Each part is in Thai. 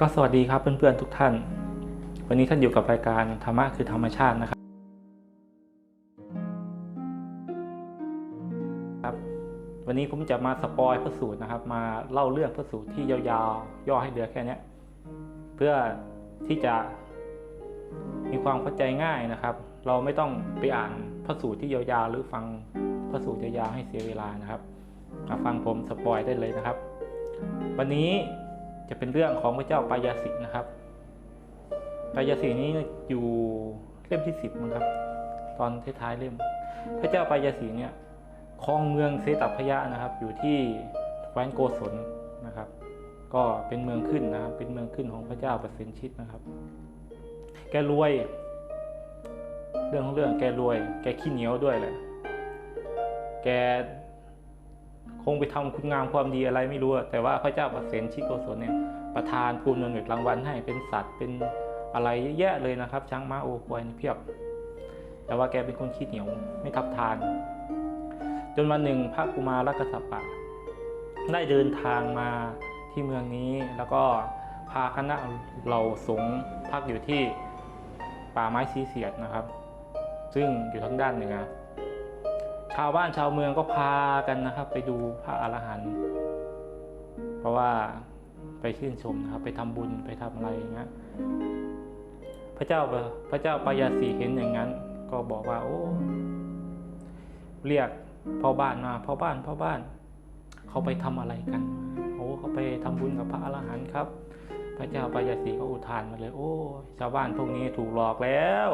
ก็สวัสดีครับเพื่อนๆทุกท่าน วันนี้ท่านอยู่กับรายการธรรมะคือธรรมชาตินะครับครับ วันนี้ผมจะมาสปอยพระสูตรนะครับ มาเล่าเรื่องพระสูตรที่ยาวๆ ย่อให้เหลือแค่นี้เพื่อที่จะมีความเข้าใจง่ายนะครับ เราไม่ต้องไปอ่านพระสูตรที่ยาวๆ หรือฟังพระสูตรยาวๆให้เสียเวลานะครับมาฟังผมสปอยได้เลยนะครับ วันนี้จะเป็นเรื่องของพระเจ้าปายาสินะครับ ปายาสินี้อยู่เล่มที่สิบมั้งครับ ตอนท้ายๆเล่ม พระเจ้าปายาสิเนี่ยครองเมืองเซตัพพยะนะครับ อยู่ที่แคว้นโกศลนะครับ ก็เป็นเมืองขึ้นนะครับ เป็นเมืองขึ้นของพระเจ้าประสิทธิชิตนะครับ แกรวย เรื่องของเรื่องแกรวย แกขี้เหนียวด้วยแหละ แก คงไปทำคุณงามความดีอะไรไม่รู้ แต่ว่าพระเจ้าประเสนชิโกศลเนี่ยประทานปูนเงิรางวัลให้เป็นสัตว์เป็นอะไรเยอะแยะเลยนะครับ ช้างม้าโอควายเพียบ แต่ว่าแกเป็นคนขี้เหนียวไม่ทับทาน จนวันหนึ่งพระกุมารกัสสปะได้เดินทางมาที่เมืองนี้แล้วก็พาคณะเหล่าสงฆ์พักอยู่ที่ป่าไม้ซีเสียดนะครับ ซึ่งอยู่ทางด้านเหนือ ชาวบ้านชาวเมืองก็พากันนะครับ ไปดูพระอรหันต์เพราะว่าไปชื่นชมนะครับ ไปทำบุญไปทำอะไรอย่างเงี้ยพระเจ้าพระเจ้าปายาสีเห็นอย่างนั้น ก็บอกว่า โอ้ เรียกพ่อบ้านมาพ่อบ้านพ่อบ้าน เขาไปทำอะไรกันโอ้เขาไปทำบุญกับพระอรหันต์ครับ พระเจ้าปายาสีก็อุทานมาเลย โอ้ ชาวบ้านพวกนี้ถูกหลอกแล้ว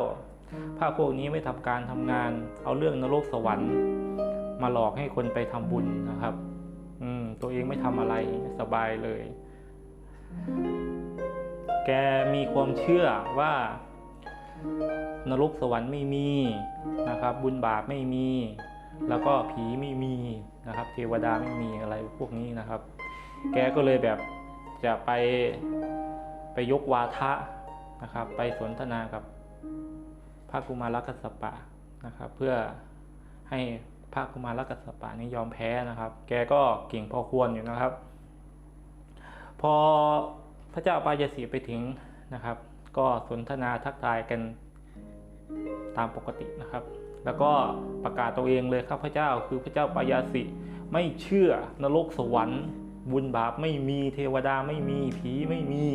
พระพวกนี้ไม่ทำการทำงาน เอาเรื่องนรกสวรรค์ มาหลอกให้คนไปทำบุญนะครับ อืมตัวเองไม่ทำอะไรสบายเลย แกมีความเชื่อว่านรกสวรรค์ไม่มีนะครับ บุญบาปไม่มี แล้วก็ผีไม่มีนะครับ เทวดาไม่มีอะไรพวกนี้นะครับ แกก็เลยแบบจะไปไปยกวาทะนะครับ ไปสนทนากับ พระกุมารกัสปะนะครับ เพื่อให้พระกุมารกัสสปะนี่ยอมแพ้นะครับ แกก็เก่งพอควรอยู่นะครับ พอพระเจ้าปายสีไปถึงนะครับ ก็สนทนาทักทายกันตามปกตินะครับ แล้วก็ประกาศตัวเองเลยครับพระเจ้าคือพระเจ้าปายาสิไม่เชื่อนรกสวรรค์ บุญบาปไม่มีเทวดาไม่มีผีไม่มี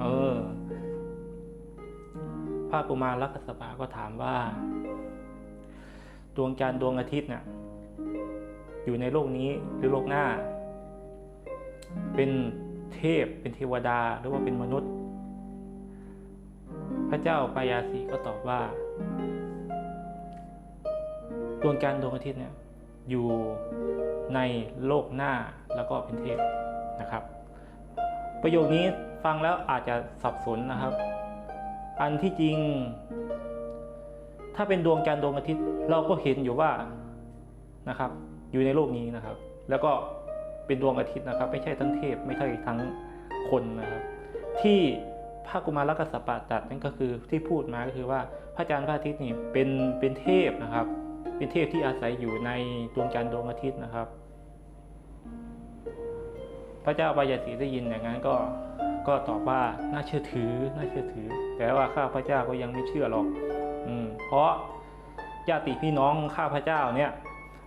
เออ พระกุมารลักษปะก็ถามว่า ดวงจันทร์ดวงอาทิตย์เนี่ยอยู่ในโลกนี้หรือโลกหน้า เป็นเทพเป็นเทวดาหรือว่าเป็นมนุษย์ พระเจ้าปายาสีก็ตอบว่า ดวงจันทร์ดวงอาทิตย์เนี่ยอยู่ในโลกหน้าแล้วก็เป็นเทพนะครับ ประโยคนี้ฟังแล้วอาจจะสับสนนะครับ อันที่จริง ถ้าเป็นดวงจันทร์ดวงอาทิตย์ เราก็เห็นอยู่ว่านะครับ อยู่ในโลกนี้นะครับ แล้วก็เป็นดวงอาทิตย์นะครับ ไม่ใช่ทั้งเทพไม่ใช่ทั้งคนนะครับ ที่พระกุมารกัสปะตัดนั่นก็คือที่พูดมาก็คือว่าพระจันทร์พระอาทิตย์นี่เป็นเป็นเทพนะครับ เป็นเทพที่อาศัยอยู่ในดวงจันทร์ดวงอาทิตย์นะครับ พระเจ้าปายาสีได้ยินอย่างนั้นก็ ก็ตอบว่าน่าเชื่อถือน่าเชื่อถือ แต่ว่าข้าพเจ้าก็ยังไม่เชื่อหรอก อืม เพราะญาติพี่น้องข้าพเจ้าเนี่ย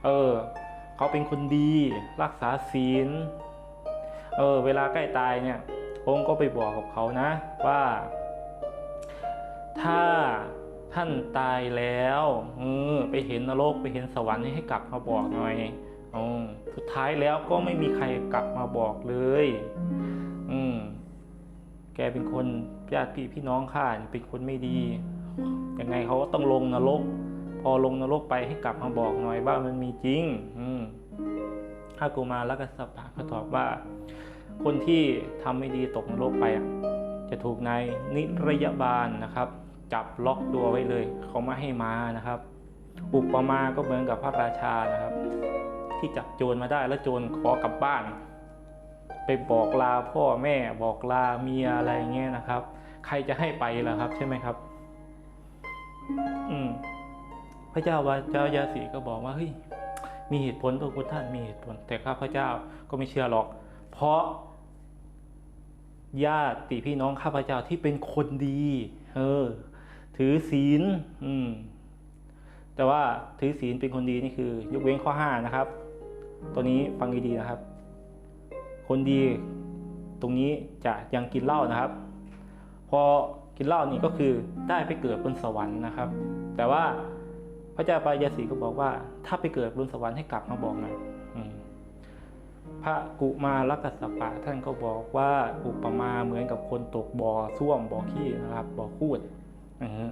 เออ เขาเป็นคนดี รักษาศีล เออ เวลาใกล้ตายเนี่ย องค์ก็ไปบอกกับเขานะ ว่า ถ้าท่านตายแล้วเออไปเห็นนรกไปเห็นสวรรค์ให้กลับมาบอกหน่อยออสุดท้ายแล้วก็ไม่มีใครกลับมาบอกเลย อืม แกเป็นคนญาติพี่น้องข้าเป็นคนไม่ดี ยังไงเขาก็ต้องลงนรก พอลงนรกไปให้กลับมาบอกหน่อยว่ามันมีจริง อืถ้ากูมาแล้วก็สปะก็ตอบว่า คนที่ทำไม่ดีตกนรกไปอะ จะถูกนายนิรยบาลนะครับ จับล็อกตัวไว้เลย เขาไม่ให้มานะครับอุปมาก็เหมือนกับพระราชานะครับ ที่จับโจรมาได้แล้วโจรขอกลับบ้าน ไปบอกลาพ่อแม่บอกลาเมียอะไรเงี้ยนะครับ ใครจะให้ไปล่ะครับ ใช่ไหมครับ อืมพระเจ้าวาเจ้ายาสีก็บอกว่าเฮ้ยมีเหตุผลพระคุณท่านมีเหตุผล แต่ข้าพระเจ้าก็ไม่เชื่อหรอก เพราะญาติพี่น้องข้าพเจ้าที่เป็นคนดี เออ ถือศีล อืม แต่ว่าถือศีลเป็นคนดีนี่คือ ยกเว้นข้อห้านะครับ ตัวนี้ฟังดีๆนะครับ คนดีตรงนี้จะยังกินเหล้านะครับ พอกินเหล้านี่ก็คือได้ไปเกิดบนสวรรค์นะครับ แต่ว่าพระเจ้าปายาสีก็บอกว่า ถ้าไปเกิดบนสวรรค์ให้กลับมาบอกหน่อยพระกุมารกัสสปะท่านก็บอกว่าอุปมาเหมือนกับคนตกบ่อส้วมบ่อขี้นะครับบ่อคูด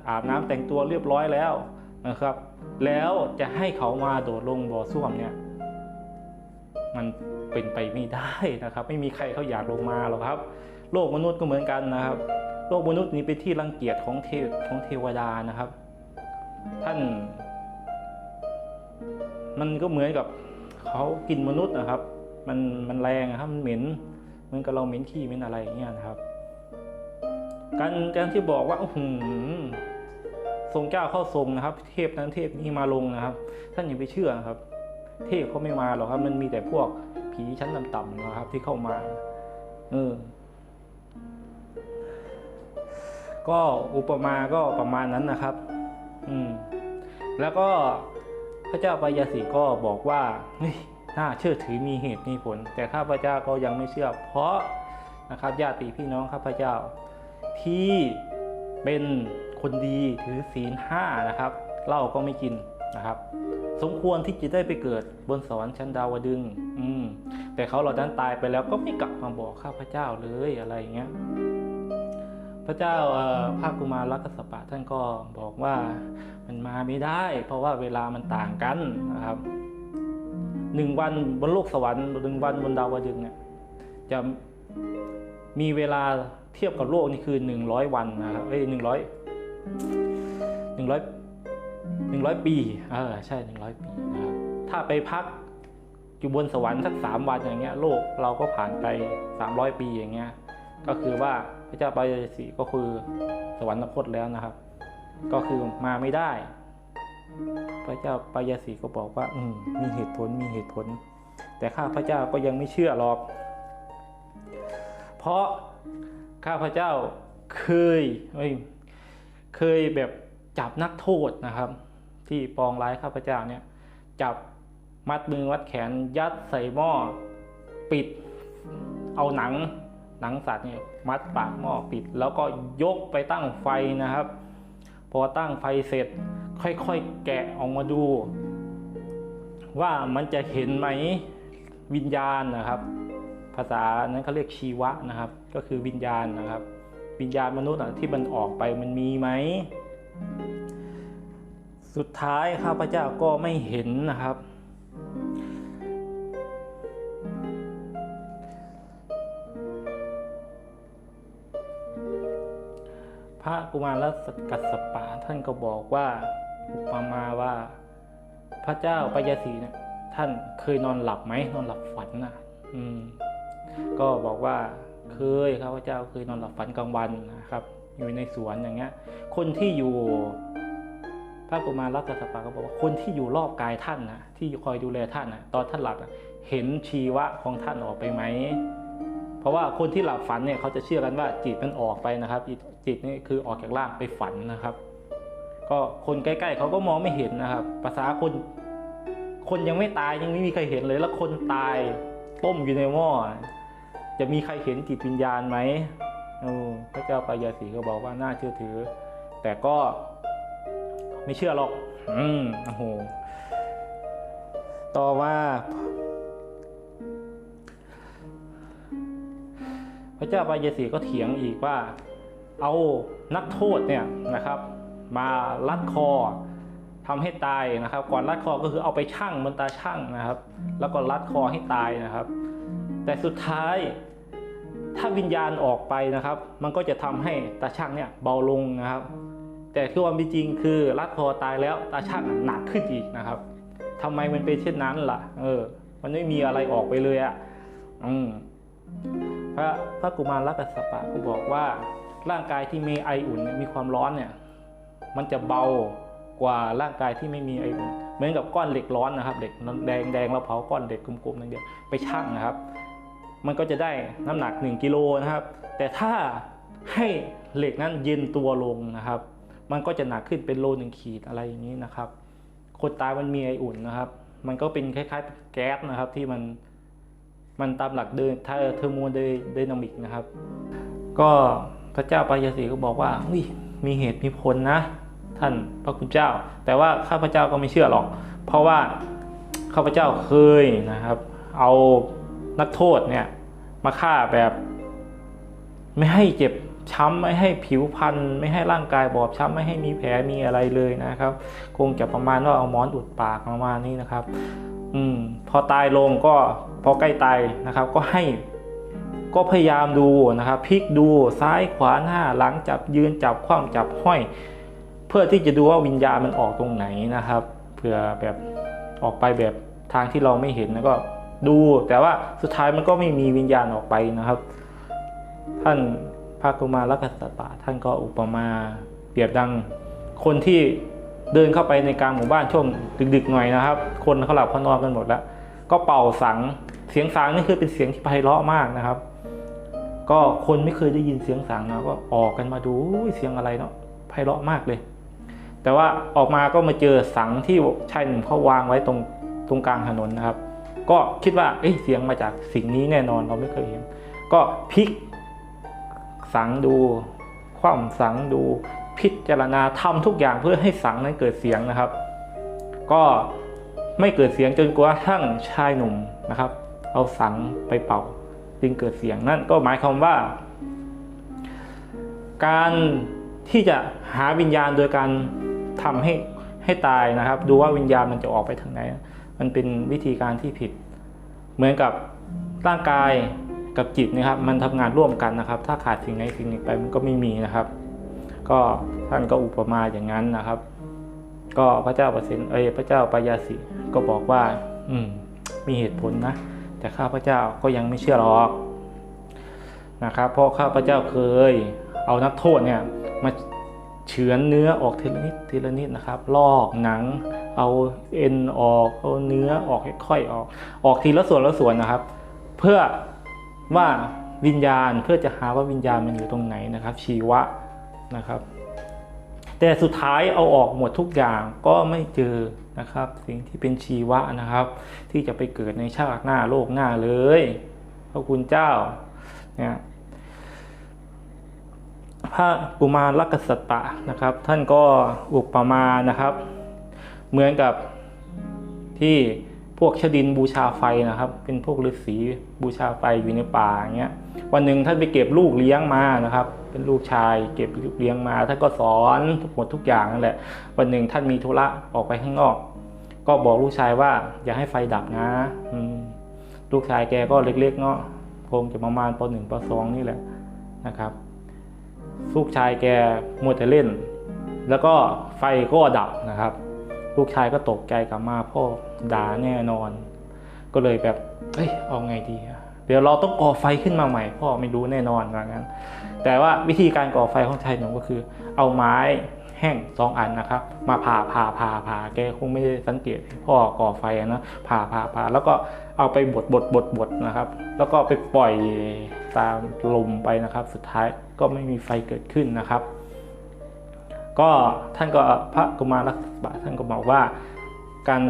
อาบน้ำแต่งตัวเรียบร้อยแล้วนะครับ แล้วจะให้เขามาโดดลงบ่อส้วมเนี่ย มันเป็นไปไม่ได้นะครับ ไม่มีใครเขาอยากลงมาหรอกครับ โลกมนุษย์ก็เหมือนกันนะครับ โลกมนุษย์นี้เป็นที่รังเกียจของเทของเทวดานะครับ ท่าน มันก็เหมือนกับเขากินมนุษย์นะครับ มันมันแรงอะครับมันเหม็นเหมือนกับเราเหม็นขี้เหม็นอะไรอย่างเงี้ยนะครับ การการที่บอกว่าอื้อหือทรงเจ้าเข้าทรงนะครับ เทพนั้นเทพนี้มาลงนะครับ ท่านอย่าไปเชื่อนะครับ เทพเขาไม่มาหรอกครับ มันมีแต่พวกผีชั้นต่ำๆนะครับ ที่เข้ามาเออก็อุปมาก็ประมาณนั้นนะครับ อืม แล้วก็พระเจ้าปยาสีก็บอกว่าเฮ้ยน่าเชื่อถือมีเหตุมีผล แต่ข้าพเจ้าก็ยังไม่เชื่อ เพราะนะครับญาติพี่น้องข้าพเจ้า ที่เป็นคนดีถือศีลห้านะครับเหล้าก็ไม่กิน นะครับ สมควรที่จะได้ไปเกิดบนสวรรค์ชั้นดาวดึงอืมแต่เขาเหล่านั้นตายไปแล้วก็ไม่กลับมาบอกข้าพเจ้าเลยอะไรอย่างเงี้ยพระเจ้าภาคกุมารลักษปะท่านก็บอกว่ามันมาไม่ได้ เพราะว่าเวลามันต่างกันนะครับหนึ่งวันบนโลกสวรรค์หนึ่งวันบนดาวดึงเนี่ยจะมีเวลาเทียบกับโลกนี่คือหนึ่งร้อยวันนะครับเอ้ยหนึ่งร้อยหนึ่งร้อย หนึ่งร้อยปีเออใช่หนึ่งร้อยปีนะครับถ้าไปพักอยู่บนสวรรค์สักสามวันอย่างเงี้ยโลกเราก็ผ่านไปสามร้อยปีอย่างเงี้ยก็คือว่าพระเจ้าปายาสีก็คือสวรรคตแล้วนะครับ ก็คือมาไม่ได้ พระเจ้าปายาสีก็บอกว่า อืมมีเหตุผลมีเหตุผล แต่ข้าพระเจ้าก็ยังไม่เชื่อหรอก เพราะข้าพระเจ้าเคยเอ้ยเคยแบบ จับนักโทษนะครับ ที่ปองร้ายข้าพเจ้าเนี่ยจับมัดมือมัดแขนยัดใส่หม้อปิด เอาหนังหนังสัตว์เนี่ยมัดปากหม้อปิด แล้วก็ยกไปตั้งไฟนะครับ พอตั้งไฟเสร็จ ค่อยๆแกะออกมาดู ว่ามันจะเห็นไหมวิญญาณนะครับ ภาษานั้นเขาเรียกชีวะนะครับ ก็คือวิญญาณนะครับ วิญญาณมนุษย์ที่มันออกไปมันมีไหม สุดท้ายข้าพเจ้าก็ไม่เห็นนะครับ พระกุมารกัสสปะท่านก็บอกว่าอุปมาว่า พระเจ้าปยาสีเนี่ยท่านเคยนอนหลับไหมนอนหลับฝันนะอืม ก็บอกว่าเคยครับพระเจ้าเคยนอนหลับฝันกลางวันนะครับ อยู่ในสวนอย่างเงี้ย คนที่อยู่ พระกุมารรัตสปาก็บอกว่าคนที่อยู่รอบกายท่านนะที่คอยดูแลท่านนะตอนท่านหลับอะเห็นชีวะของท่านออกไปไหม เพราะว่าคนที่หลับฝันเนี่ยเขาจะเชื่อกันว่าจิตมันออกไปนะครับ จิตนี่คือออกจากร่างไปฝันนะครับ ก็คนใกล้ๆเขาก็มองไม่เห็นนะครับภาษาคน คนยังไม่ตายยังไม่มีใครเห็นเลย แล้วคนตายต้มอยู่ในหม้อจะมีใครเห็นจิตวิญญาณไหม พระเจ้าปายาสีก็บอกว่าน่าเชื่อถือ แต่ก็ไม่เชื่อหรอก อืมโอ้โห ต่อว่า พระเจ้าปายาสีก็เถียงอีกว่า เอานักโทษเนี่ยนะครับ มาลัดคอทำให้ตายนะครับ ก่อนลัดคอก็คือเอาไปชั่งบนตาชั่งนะครับ แล้วก็ลัดคอให้ตายนะครับ แต่สุดท้าย ถ้าวิญญาณออกไปนะครับ มันก็จะทำให้ตาช่างเนี่ยเบาลงนะครับ แต่คือความเป็นจริงคือลัดคอตายแล้วตาช่างหนักขึ้นอีกนะครับทำไมมันเป็นเช่นนั้นล่ะ เออ มันไม่มีอะไรออกไปเลยอะ่ะอืมพระพระกุมารลักษปะก็บอกว่าร่างกายที่มีไออุ่นมีความร้อนเนี่ย มันจะเบากว่าร่างกายที่ไม่มีไออุ่นเหมือนกับก้อนเหล็กร้อนนะครับเหล็กแดงแดงเราเผาก้อนเหล็กกลมๆนั่นเดียวไปชั่งนะครับ มันก็จะได้น้ำหนัก 1กิโลนะครับ แต่ถ้าให้เหล็กนั้นเย็นตัวลงนะครับ มันก็จะหนักขึ้นเป็นโลหนึ่งขีดอะไรอย่างนี้นะครับคนตายมันมีไออุ่นนะครับ มันก็เป็นคล้ายๆแก๊สนะครับที่มันมันตามหลักเดินถ้าเทอร์โมไดนามิกนะครับ ก็พระเจ้าปายาสีก็บอกว่าเฮ้ยมีเหตุมีผลนะ ท่านพระคุณเจ้า แต่ว่าข้าพเจ้าก็ไม่เชื่อหรอก เพราะว่าข้าพเจ้าเคยนะครับ เอานักโทษเนี่ย มาฆ่าแบบไม่ให้เจ็บช้ำไม่ให้ผิวพรรณไม่ให้ร่างกายบอบช้ำไม่ให้มีแผลมีอะไรเลยนะครับ คงจะประมาณว่าเอาหมอนอุดปากประมาณนี้นะครับ อืมพอตายลงก็พอใกล้ตายนะครับ ก็ให้ก็พยายามดูนะครับพลิกดูซ้ายขวาหน้าหลังจับยืนจับคว่ำจับห้อย เพื่อที่จะดูว่าวิญญาณมันออกตรงไหนนะครับเผื่อแบบออกไปแบบทางที่เราไม่เห็นแล้วก็ ดู แต่ว่าสุดท้ายมันก็ไม่มีวิญญาณออกไปนะครับ ท่านพระกุมารลักษตปะท่านก็อุปมาเปรียบดังคนที่เดินเข้าไปในกลางหมู่บ้านช่วงดึกๆหน่อยนะครับ คนเขาหลับเขานอนกันหมดแล้ว ก็เป่าสังเสียงสังนี่คือเป็นเสียงที่ไพเราะมากนะครับ ก็คนไม่เคยได้ยินเสียงสังนะก็ออกกันมาดูเสียงอะไรเนาะไพเราะมากเลย แต่ว่าออกมาก็มาเจอสังที่ชายหนุ่มเขาวางไว้ตรงตรงกลางถนนนะครับ ก็คิดว่าเอ้ยเสียงมาจากสิ่งนี้แน่นอนเราไม่เคยเห็น ก็พลิกสังดู คว่ำสังดู พิจารณาทำทุกอย่างเพื่อให้สังนั้นเกิดเสียงนะครับ ก็ไม่เกิดเสียงจนกระทั่งชายหนุ่มนะครับ เอาสังไปเป่า จึงเกิดเสียงนั่นก็หมายความว่า การที่จะหาวิญญาณโดยการทำให้ให้ตายนะครับ ดูว่าวิญญาณมันจะออกไปทางไหน มันเป็นวิธีการที่ผิด เหมือนกับร่างกายกับจิตนะครับ มันทำงานร่วมกันนะครับ ถ้าขาดสิ่งไหนสิ่งหนึ่งไปมันก็ไม่มีนะครับ ก็ท่านก็อุปมาอย่างนั้นนะครับ ก็พระเจ้าประสิทธิ์เอ้ยพระเจ้าปายาสิก็บอกว่า อืม มีเหตุผลนะแต่ข้าพระเจ้าก็ยังไม่เชื่อหรอกนะครับ เพราะข้าพระเจ้าเคย เอานักโทษเนี่ยมาเฉือนเนื้อออกทีละนิดทีละนิดนะครับ ลอกหนัง เอาเอ็นออกเอาเนื้อออกค่อยๆออก ออกทีละส่วนละส่วนนะครับ เพื่อว่าวิญญาณเพื่อจะหาว่าวิญญาณมันอยู่ตรงไหนนะครับ ชีวะนะครับ แต่สุดท้ายเอาออกหมดทุกอย่างก็ไม่เจอนะครับ สิ่งที่เป็นชีวะนะครับ ที่จะไปเกิดในชาติหน้าโลกหน้าเลยพระคุณเจ้าเนี่ยพระกุมารลักษตปะนะครับ ท่านก็อุปมานะครับ เหมือนกับที่พวกชดินบูชาไฟนะครับ เป็นพวกฤาษีบูชาไฟอยู่ในป่าอย่างเงี้ยวันหนึ่งท่านไปเก็บลูกเลี้ยงมานะครับ เป็นลูกชาย เก็บลูกเลี้ยงมาท่านก็สอนทุกหมดทุกอย่างนั่นแหละ วันหนึ่งท่านมีธุระออกไปข้างนอก ก็บอกลูกชายว่า อย่าให้ไฟดับนะลูกชายแกก็เล็ก ๆ เนาะคงจะประมาณปหนึ่งปสองนี่แหละนะครับ ลูกชายแกมัวแต่เล่น แล้วก็ไฟก็ดับนะครับ ลูกชายก็ตกใจกลับมาพ่อด่าแน่นอน ก็เลยแบบเอ้ยเอาไงดี เดี๋ยวเราต้องก่อไฟขึ้นมาใหม่ พ่อไม่รู้แน่นอนว่างั้น แต่ว่าวิธีการก่อไฟของชายหนุ่มก็คือ เอาไม้แห้งสองอันนะครับ มาผ่าผ่าผ่าผ่าแกคงไม่ได้สังเกตพ่อก่อไฟนะผ่าผ่าผ่าแล้วก็เอาไปบดบดบดบดนะครับ แล้วก็ไปปล่อยตามลมไปนะครับ สุดท้ายก็ไม่มีไฟเกิดขึ้นนะครับ ก็ท่านก็พระกุมารลักษณะท่านก็บอกว่า การ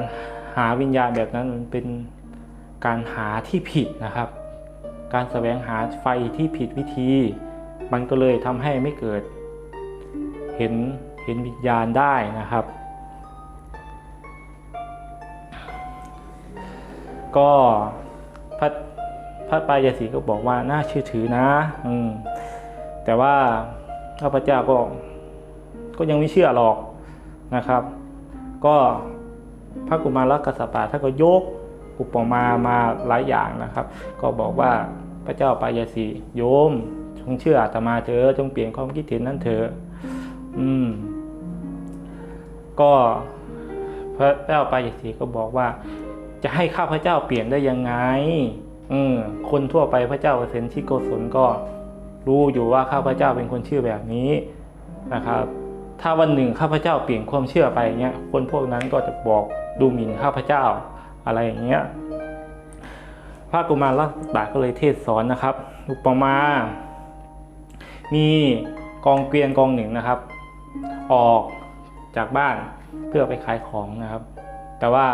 หาวิญญาณแบบนั้นมันเป็นการหาที่ผิดนะครับ การแสวงหาไฟที่ผิดวิธี มันก็เลยทำให้ไม่เกิด เห็นเห็นวิญญาณได้นะครับ ก็พระพระปายาสีก็บอกว่าน่าเชื่อถือนะ อืมแต่ว่าข้าพเจ้าก็ ก็ยังไม่เชื่อหรอกนะครับ ก็พระกุมารกัสปะท่านก็ยกอุปมามาหลายอย่างนะครับ ก็บอกว่าพระเจ้าปายาสีโยมจงเชื่ออาตมาเถอะจงเปลี่ยนความคิดเห็นนั่นเถอะอืม ก็พระเจ้าปายาสีก็บอกว่า จะให้ข้าพระเจ้าเปลี่ยนได้ยังไงอืมคนทั่วไปพระเจ้าเปเซนที่โกศลก็รู้อยู่ว่าข้าพเจ้าเป็นคนเชื่อแบบนี้นะครับ ถ้าวันหนึ่งข้าพเจ้าเปลี่ยนความเชื่อไปเงี้ยคนพวกนั้นก็จะบอกดูหมิ่นข้าพเจ้าอะไรอย่างเงี้ยพระกุมารรัตตาก็เลยเทศสอนนะครับอุปมา มีกองเกวียนกองหนึ่งนะครับ ออกจากบ้านเพื่อไปขายของนะครับ แต่ว่า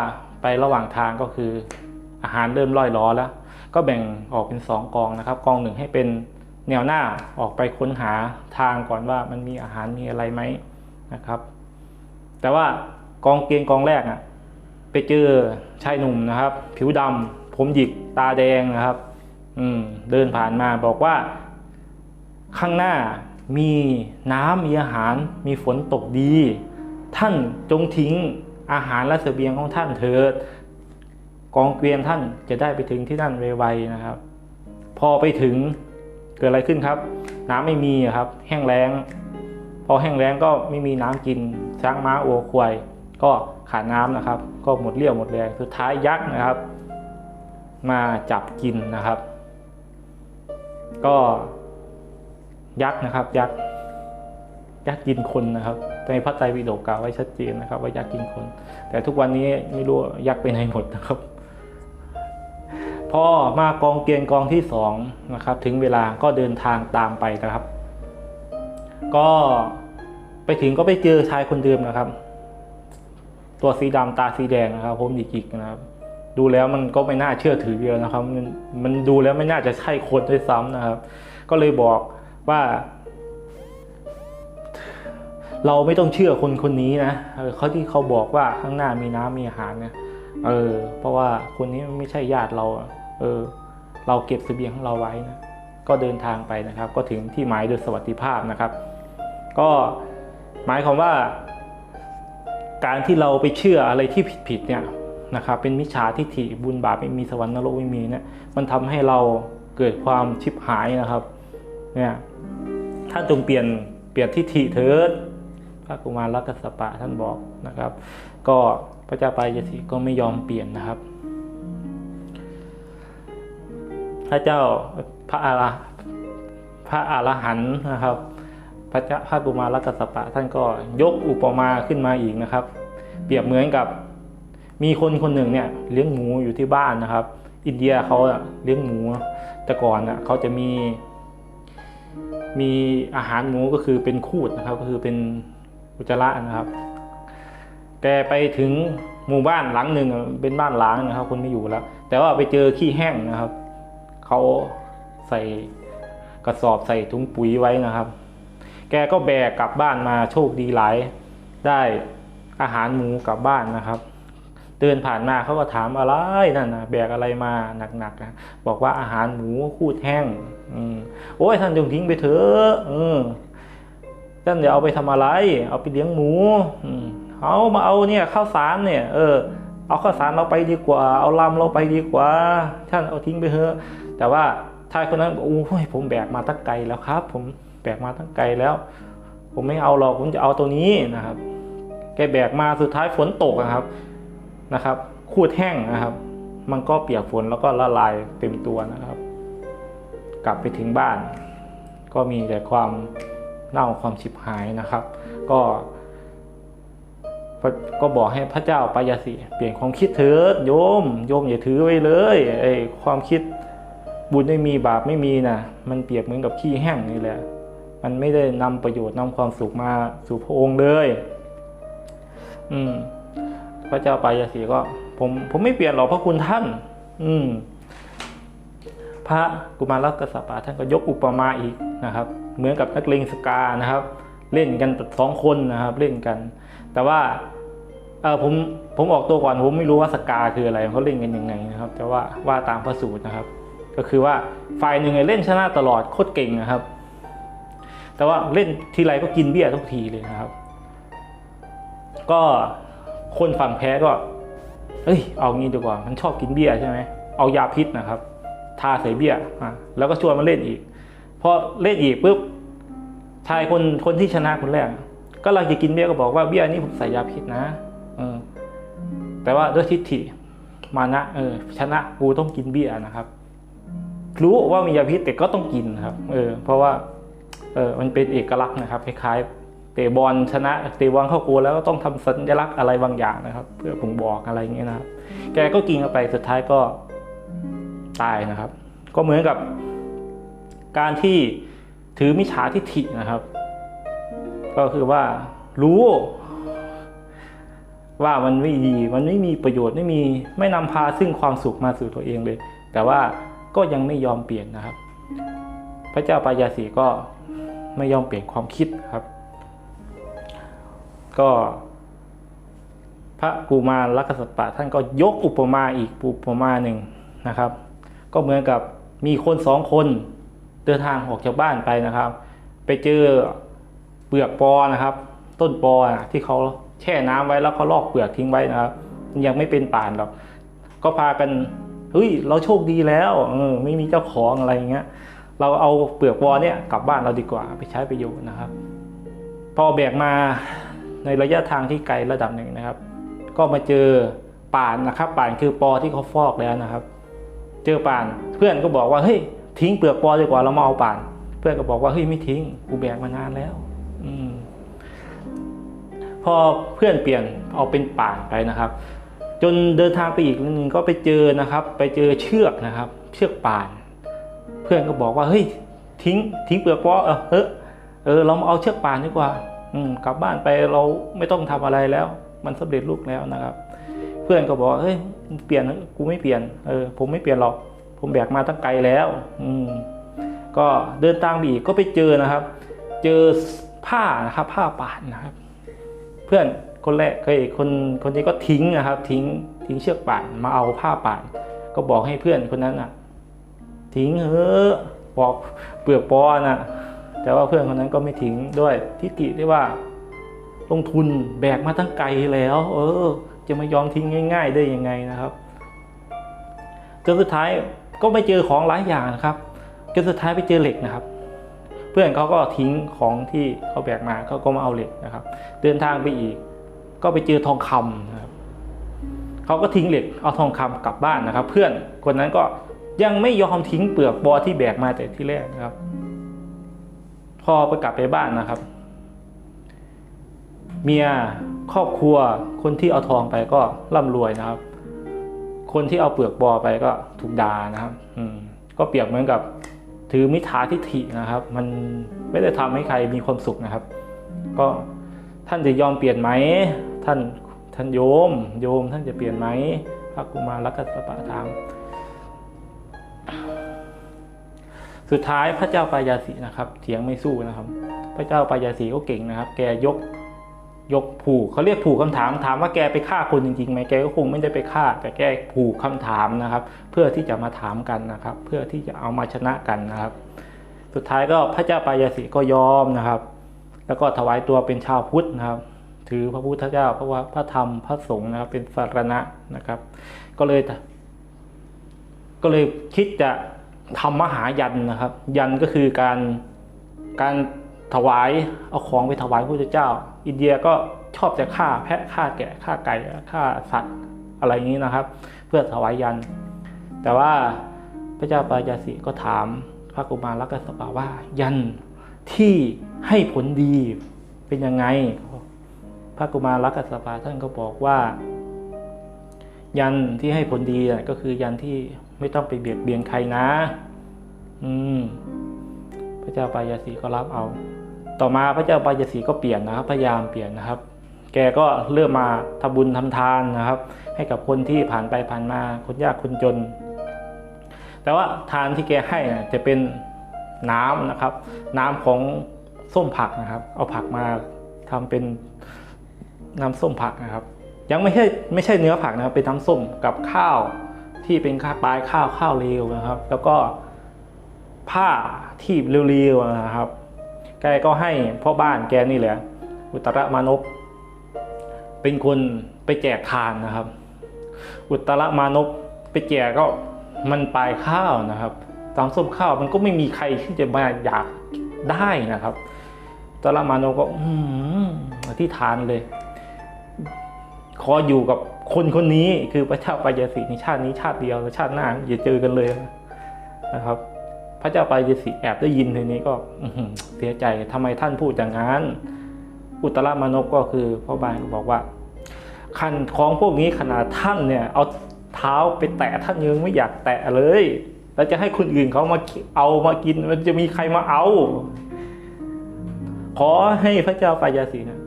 ไประหว่างทางก็คืออาหารเริ่มล่อยล้อแล้ว ก็แบ่งออกเป็นสองกองนะครับ กองหนึ่งให้เป็นแนวหน้าออกไปค้นหาทางก่อนว่ามันมีอาหารมีอะไรไหม นะครับ แต่ว่ากองเกียนกองแรกอะไปเจอชายหนุ่มนะครับ ผิวดำผมหยิกตาแดงนะครับ อืมเดินผ่านมาบอกว่า ข้างหน้ามีน้ำมีอาหารมีฝนตกดี ท่านจงทิ้งอาหารและเสบียงของท่านเถิดกองเกวียนท่านจะได้ไปถึงที่นั่นไวๆนะครับ พอไปถึงเกิดอะไรขึ้นครับ น้ำไม่มีครับ แห้งแล้ง อแห้งแล้งก็ไม่มีน้ำกินช้างม้าวัวควายก็ขาดน้ำนะครับ ก็หมดเรี่ยวหมดแรงสุดท้ายยักษ์นะครับ มาจับกินนะครับ ก็ยักษ์นะครับ ยักษ์ยักษ์กินคนนะครับในพระไตรปิฎกกล่าวไว้ชัดเจนนะครับ ว่ายักษ์กินคน แต่ทุกวันนี้ไม่รู้ยักษ์ไปไหนหมดนะครับ พอมากองเกณฑ์กองที่สองนะครับ ถึงเวลาก็เดินทางตามไปนะครับ ก็ ไปถึงก็ไปเจอชายคนเดิมนะครับ ตัวสีดำตาสีแดงนะครับ ผมหยิกๆนะครับ ดูแล้วมันก็ไม่น่าเชื่อถือเดียอะนะครับ มันมันดูแล้วไม่น่าจะใช่คนด้วยซ้ำนะครับ ก็เลยบอกว่า เราไม่ต้องเชื่อคนคนนี้นะเออเขาที่เขาบอกว่าข้างหน้ามีน้ำมีอาหารเนี่ยเออ เพราะว่าคนนี้ไม่ใช่ญาติเรา เออ เราเก็บสเสบียงของเราไว้นะ ก็เดินทางไปนะครับ ก็ถึงที่หมายโดยสวัสดิภาพนะครับ ก็ หมายความว่า การที่เราไปเชื่ออะไรที่ผิดๆเนี่ยนะครับเป็นมิจฉาทิฏฐิบุญบาปไม่มีสวรรค์นรกไม่มีเนี่ยมันทำให้เราเกิดความชิบหายนะครับเนี่ยท่านจงเปลี่ยนเปลี่ยนทิฏฐิเถิดพระกุมารรักสปะท่านบอกนะครับ ก็พระเจ้าปายสีก็ไม่ยอมเปลี่ยนนะครับ พระเจ้าพระอาราพระอรหันต์นะครับ พระเจ้าพระกุมารักสปะท่านก็ยกอุปมาขึ้นมาอีกนะครับ เปรียบเหมือนกับมีคนคนหนึ่งเนี่ยเลี้ยงหมูอยู่ที่บ้านนะครับ อินเดียเขาเลี้ยงหมูแต่ก่อนอะเขาจะมี มีอาหารหมูก็คือเป็นคูดนะครับ ก็คือเป็นอุจจาระนะครับ แกไปถึงหมู่บ้านหลังหนึ่งเป็นบ้านล้างนะครับ คนไม่อยู่แล้ว แต่ว่าไปเจอขี้แห้งนะครับเขาใส่กระสอบใส่ถุงปุ๋ยไว้นะครับ แกก็แบกกลับบ้านมาโชคดีหลาย ได้อาหารหมูกลับบ้านนะครับ เดินผ่านมาเขาก็ถามอะไรนั่นนะแบกอะไรมาหนักๆนะบอกว่าอาหารหมูคูดแห้งอโอ้ยท่านจงทิ้งไปเถอะเออท่านเดี๋ยวเอาไปทำอะไร เอาไปเลี้ยงหมูเอามาเอาเนี่ยข้าวสารเนี่ย เออ เอาข้าวสารเราไปดีกว่า เอาลำเราไปดีกว่า ท่านเอาทิ้งไปเถอะ แต่ว่าชายคนนั้นบอกโอ้ยผมแบกมาตั้งไกลแล้วครับ ผม แบกมาตั้งไกลแล้ว ผมไม่เอาหรอกผมจะเอาตัวนี้นะครับ แกแบกมาสุดท้ายฝนตกนะครับนะครับคูดแห้งนะครับ มันก็เปียกฝนแล้วก็ละลายเต็มตัวนะครับ กลับไปถึงบ้าน ก็มีแต่ความเน่าความฉิบหายนะครับ ก็ก็บอกให้พระเจ้าปายาสีเปลี่ยนความคิดเถิดโยม โยมอย่าถือไว้เลยไอ้ความคิดบุญไม่มีบาปไม่มีนะมันเปรียบเหมือนกับขี้แห้งนี่แหละ มันไม่ได้นำประโยชน์นำความสุขมาสู่พระองค์เลย อืม พระเจ้าปายาสีก็ ผมผมไม่เปลี่ยนหรอกพระคุณท่าน อืม พระกุมารกัสสปะท่านก็ยกอุปมาอีกนะครับ เหมือนกับนักเลงสกานะครับ เล่นกันสองคนนะครับ เล่นกัน แต่ว่าเออผมผมออกตัวก่อนผมไม่รู้ว่าสกาคืออะไรเขาเล่นกันยังไงนะครับ แต่ว่าว่าตามพระสูตรนะครับ ก็คือว่าฝ่ายหนึ่งเล่นชนะตลอดโคตรเก่งนะครับ แต่ว่าเล่นทีไรก็กินเบี้ยทุกทีเลยนะครับ ก็คนฝั่งแพ้ก็ เอ้ย เอางี้ดีกว่า มันชอบกินเบี้ยใช่ไหมเอายาพิษนะครับ ทาใส่เบี้ยอะแล้วก็ชวนมาเล่นอีกพอเล่นอีกปุ๊บชายคนคนที่ชนะคนแรกก็เราจะกินเบี้ยก็บอกว่าเบี้ยนี้ผมใส่ยาพิษนะเออ แต่ว่าด้วยทิฏฐิมานะเออ ชนะกูต้องกินเบี้ยนะครับ รู้ว่ามียาพิษแต่ก็ต้องกินครับ เออ เพราะว่า เออมันเป็นเอกลักษณ์นะครับคล้ายๆเตะบอลชนะเตะบอลเข้าโกลแล้วก็ต้องทำสัญลักษณ์อะไรบางอย่างนะครับ เพื่อผมบอกอะไรเงี้ยนะครับ แกก็กินเข้าไปสุดท้ายก็ตายนะครับ ก็เหมือนกับ การที่ถือมิจฉาทิฐินะครับ ก็คือว่ารู้ว่ามันไม่ดี มันไม่มีประโยชน์ ไม่มี ไม่นำพาซึ่งความสุขมาสู่ตัวเองเลย แต่ว่าก็ยังไม่ยอมเปลี่ยนนะครับ พระเจ้าปายาสีก็ไม่ยอมเปลี่ยนความคิดครับ ก็ พระกุมารลักษสปะท่านก็ยกอุปมาอีกอุปมาหนึ่งนะครับ ก็เหมือนกับมีคนสองคนเดินทางออกจากบ้านไปนะครับ ไปเจอเปลือกปอนะครับ ต้นปอนะที่เขาแช่น้ำไว้แล้วเขาลอกเปลือกทิ้งไว้นะครับ ยังไม่เป็นป่านหรอกก็พากันเฮ้ยเราโชคดีแล้วเออไม่มีเจ้าของอะไรอย่างเงี้ย เราเอาเปลือกปอเนี่ยกลับบ้านเราดีกว่าไปใช้ประโยชน์นะครับ พอแบกมาในระยะทางที่ไกลระดับหนึ่งนะครับ ก็มาเจอป่านนะครับ ป่านคือปอที่เขาฟอกแล้วนะครับ เจอป่านเพื่อนก็บอกว่าเฮ้ยทิ้งเปลือกปอดีกว่าเรามาเอาป่าน เพื่อนก็บอกว่าเฮ้ยไม่ทิ้งกูแบกมานานแล้ว อืมพอเพื่อนเปลี่ยนเอาเป็นป่านไปนะครับ จนเดินทางไปอีกนิดนึงก็ไปเจอนะครับ ไปเจอเชือกนะครับ เชือกป่าน เพื่อนก็บอกว่าเฮ้ยทิ้งทิ้งเปลือกปอเออเออเออเรามาเอาเชือกป่านดีกว่า อืมกลับบ้านไปเราไม่ต้องทำอะไรแล้ว มันสำเร็จรูปแล้วนะครับ เพื่อนก็บอกว่าเฮ้ยเปลี่ยนกูไม่เปลี่ยนเออผมไม่เปลี่ยนหรอก ผมแบกมาตั้งไกลแล้ว อืมก็เดินตามไปอีกก็ไปเจอนะครับ เจอผ้านะครับผ้าป่านนะครับ เพื่อนคนแรกเคยคนคนนี้ก็ทิ้งนะครับ ทิ้งทิ้งเชือกป่านมาเอาผ้าป่าน ก็บอกให้เพื่อนคนนั้นอะ ทิ้งเฮ้อบอกเปลือกปอน่ะแต่ว่าเพื่อนคนนั้นก็ไม่ทิ้งด้วยทิฏฐิที่ว่า ลงทุนแบกมาตั้งไกลแล้ว เออ จะมายอมทิ้งง่าย ๆ ได้ยังไงนะครับจนสุดท้ายก็ไม่เจอของหลายอย่างนะครับจนสุดท้ายไปเจอเหล็กนะครับ เพื่อนเขาก็ทิ้งของที่เขาแบกมาเขาก็มาเอาเหล็กนะครับ เดินทางไปอีก ก็ไปเจอทองคำนะครับเขาก็ทิ้งเหล็กเอาทองคำกลับบ้านนะครับ เพื่อนคนนั้นก็ ยังไม่ยอมทิ้งเปลือกบอที่แบกมาแต่ที่แรกนะครับ พอไปกลับไปบ้านนะครับ เมียครอบครัวคนที่เอาทองไปก็ร่ำรวยนะครับ คนที่เอาเปลือกบอไปก็ถูกด่านะครับ อืม ก็เปรียบเหมือนกับถือมิจฉาทิฐินะครับ มันไม่ได้ทำให้ใครมีความสุขนะครับ ก็ท่านจะยอมเปลี่ยนไหมท่านท่านโยม โยมท่านจะเปลี่ยนไหมพระกุมารลักษปะถาม สุดท้ายพระเจ้าปายาสีนะครับเถียงไม่สู้นะครับ พระเจ้าปายาสีก็เก่งนะครับ แกยกยกผูกเขาเรียกผูกคำถามถามว่าแกไปฆ่าคนจริงๆไหมแกก็คงไม่ได้ไปฆ่า แต่แกผูกคำถามนะครับ เพื่อที่จะมาถามกันนะครับ เพื่อที่จะเอามาชนะกันนะครับ สุดท้ายก็พระเจ้าปายาสีก็ยอมนะครับ แล้วก็ถวายตัวเป็นชาวพุทธนะครับ ถือพระพุทธเจ้าเพราะว่าพระธรรมพระสงฆ์นะครับเป็นสารณะนะครับ ก็เลย ก็เลยคิดจะ ทำมหายันนะครับ ยันก็คือการการถวายเอาของไปถวายพระเจ้า อินเดียก็ชอบจะฆ่าแพะฆ่าแกะฆ่าไก่ฆ่าสัตว์อะไรอย่างนี้นะครับ เพื่อถวายยัน แต่ว่าพระเจ้าปายาสีก็ถามพระกุมารลักษปะว่า ยันที่ให้ผลดีเป็นยังไง พระกุมารลักษปะท่านก็บอกว่า ยันที่ให้ผลดีก็คือยันที่ ไม่ต้องไปเบียดเบียนใครนะ อืม พระเจ้าปายาสีก็รับเอา ต่อมาพระเจ้าปายาสีก็เปลี่ยนนะครับ พยายามเปลี่ยนนะครับ แกก็เริ่มมาทำบุญทำทานนะครับ ให้กับคนที่ผ่านไปผ่านมาคนยากคนจน แต่ว่าทานที่แกให้นะจะเป็นน้ำนะครับ น้ำของส้มผักนะครับ เอาผักมาทำเป็นน้ำส้มผักนะครับ ยังไม่ใช่ไม่ใช่เนื้อผักนะครับเป็นน้ำส้มกับข้าว ที่เป็นข้าวปลายข้าวข้าวเลวนะครับ แล้วก็ผ้าที่เร็วๆนะครับ แกก็ให้พ่อบ้านแกนี่แหละ อุตรมานพเป็นคนไปแจกทานนะครับ อุตรมานพไปแจกก็มันปลายข้าวนะครับตามส้มข้าวมันก็ไม่มีใครที่จะมาอยากได้นะครับอุตรมานพก็อืมที่ทานเลย ขออยู่กับคนคนนี้คือพระเจ้าปายาสีในชาตินี้ชาติเดียวชาติหน้าอย่าเจอกันเลยนะครับ พระเจ้าปายาสีแอบได้ยินทีนี้ก็เสียใจทำไมท่านพูดอย่างนั้น อุตรมานพก็คือพ่อบานก็บอกว่าคันของพวกนี้ขนาดท่านเนี่ย เอาทท้าไปแตะท่านยังไม่อยากแตะเลย แล้วจะให้คนอื่นเขามาเอามากินมันจะมีใครมาเอา ขอให้พระเจ้าปายาสีนะ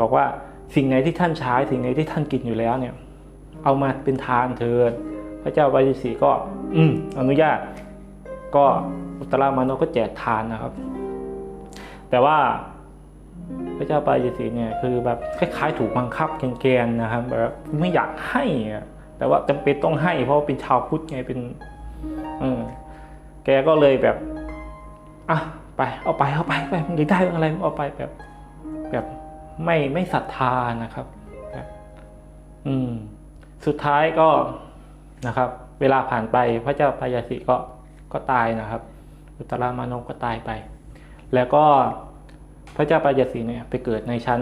บอกว่า สิ่งไหนที่ท่านใช้สิ่งไหนที่ท่านกินอยู่แล้วเนี่ย เอามาเป็นทานเถิด พระเจ้าปายาสีก็ อืมอนุญาต ก็อุตรามานก็แจกทานนะครับ แต่ว่าพระเจ้าปายาสีเนี่ยคือแบบคล้ายๆ ถูกบังคับแกนๆนะครับแบบไม่อยากให้แต่ว่าจำเป็นต้องให้ เพราะว่าเป็นชาวพุทธไงเป็นเออแกก็เลยแบบอะไปเอาไปเอาไปไปมึงได้อะไรมึงเอาไปแบบแบบ ไม่ไม่ศรัทธานะครับอืมสุดท้ายก็นะครับ เวลาผ่านไปพระเจ้าปายาสิก็ก็ตายนะครับ อุตรามานพก็ตายไป แล้วก็พระเจ้าปายาสีเนี่ยไปเกิดในชั้น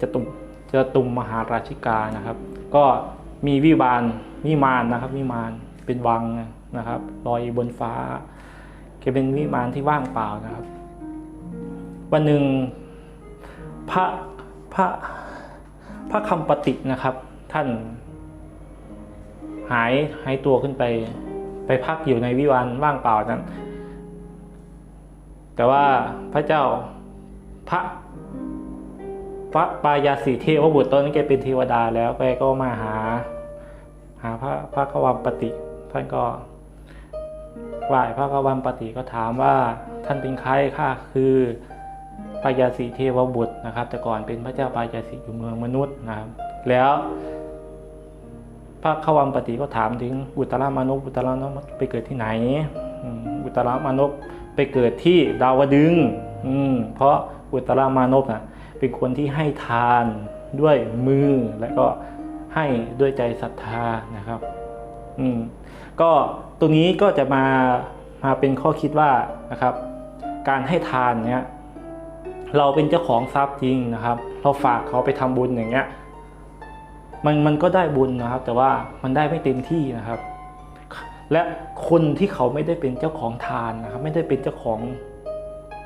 จตุมจตุมมหาราชิกานะครับ ก็มีวิบาลวิมานนะครับวิมานเป็นวังนะครับลอยบนฟ้าแกเป็นวิมานที่ว่างเปล่านะครับ วันหนึ่งพระ พระพระคำปฏินะครับ ท่าน หายหายตัวขึ้นไป ไปพักอยู่ในวิวานว่างเปล่านั้น แต่ว่าพระเจ้าพระพระปายาสีเทวบุตรตอนนั้แกเป็นเทวดาแล้วแกก็มาหา หาพระพระกวัมปติท่านก็ไหว้พระกวัมปติก็ถามว่าท่านเป็นใครข้าคือ ปายาสีเทวบุตรนะครับ แต่ก่อนเป็นพระเจ้าปายาสีอยู่เมืองมนุษย์นะครับ แล้ว พระขวัมปติก็ถามถึงอุตรามานพอุตรามานพไปเกิดที่ไหน อุตรามานพไปเกิดที่ดาวดึงอืมเพราะอุตรามานพน่ะเป็นคนที่ให้ทานด้วยมือและก็ให้ด้วยใจศรัทธานะครับ อืมก็ตรงนี้ก็จะมามาเป็นข้อคิดว่านะครับ การให้ทานเนี้ย เราเป็นเจ้าของทรัพย์จริงนะครับ เราฝากเขาไปทำบุญอย่างเงี้ยมันมันก็ได้บุญนะครับ แต่ว่ามันได้ไม่เต็มที่นะครับ และคนที่เขาไม่ได้เป็นเจ้าของทานนะครับ ไม่ได้เป็นเจ้าของ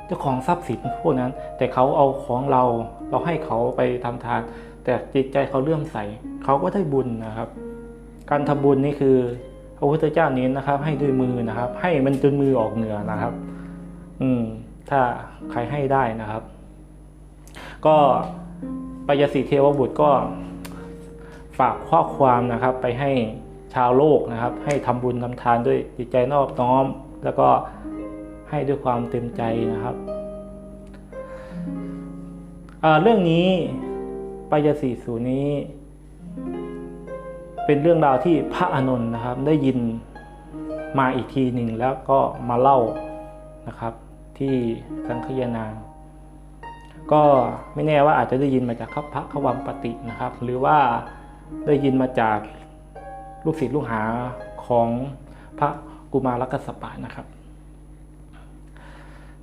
เจ้าของทรัพย์สินพวกนั้น แต่เขาเอาของเราเราให้เขาไปทำทาน แต่จิตใจเขาเลื่อมใสเขาก็ได้บุญนะครับ การทำบุญนี่คือพระพุทธเจ้าเน้นนะครับ ให้ด้วยมือนะครับ ให้มันจนมือออกเหงื่อนะครับ อืม ถ้าใครให้ได้นะครับ ก็ปยสิเทวบุตรก็ฝากข้อความนะครับไปให้ชาวโลกนะครับ ให้ทำบุญทำทานด้วยจิตใจนอบน้อม แล้วก็ให้ด้วยความเต็มใจนะครับเรื่องนี้ปยสีสูนี้ เป็นเรื่องราวที่พระอานนท์นะครับ ได้ยินมาอีกทีหนึ่งแล้วก็มาเล่านะครับ ที่สังคยนา ก็ไม่แน่ว่าอาจจะได้ยินมาจากพระขวัมปตินะครับ หรือว่าได้ยินมาจากลูกศิษย์ลูกหาของพระกุมารกัสสปะนะครับ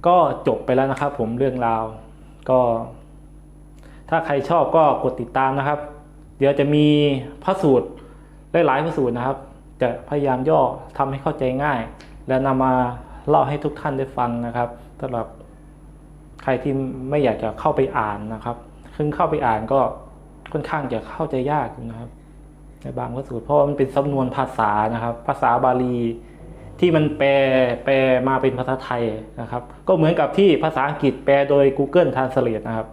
ก็จบไปแล้วนะครับ ผมเรื่องราว ก็ ถ้าใครชอบก็กดติดตามนะครับ เดี๋ยวจะมีพระสูตรหลายๆพระสูตรนะครับ จะพยายามย่อทำให้เข้าใจง่าย และนำมาเล่าให้ทุกท่านได้ฟังนะครับสำหรับ ใครที่ไม่อยากจะเข้าไปอ่านนะครับซึ่งเข้าไปอ่านก็ค่อนข้างจะเข้าใจยากนะครับ ในบางพระสูตรเพราะมันเป็นสำนวนภาษานะครับ ภาษาบาลีที่มันแปลแปลมาเป็นภาษาไทยนะครับ ก็เหมือนกับที่ภาษาอังกฤษแปลโดย Google Translate นะครับ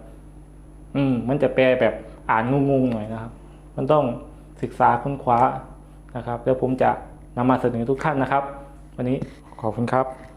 อืม มันจะแปลแบบอ่านงงๆหน่อยนะครับ มันต้องศึกษาค้นคว้านะครับ แล้วผมจะนำมาเสนอทุกท่านนะครับ วันนี้ขอบคุณครับ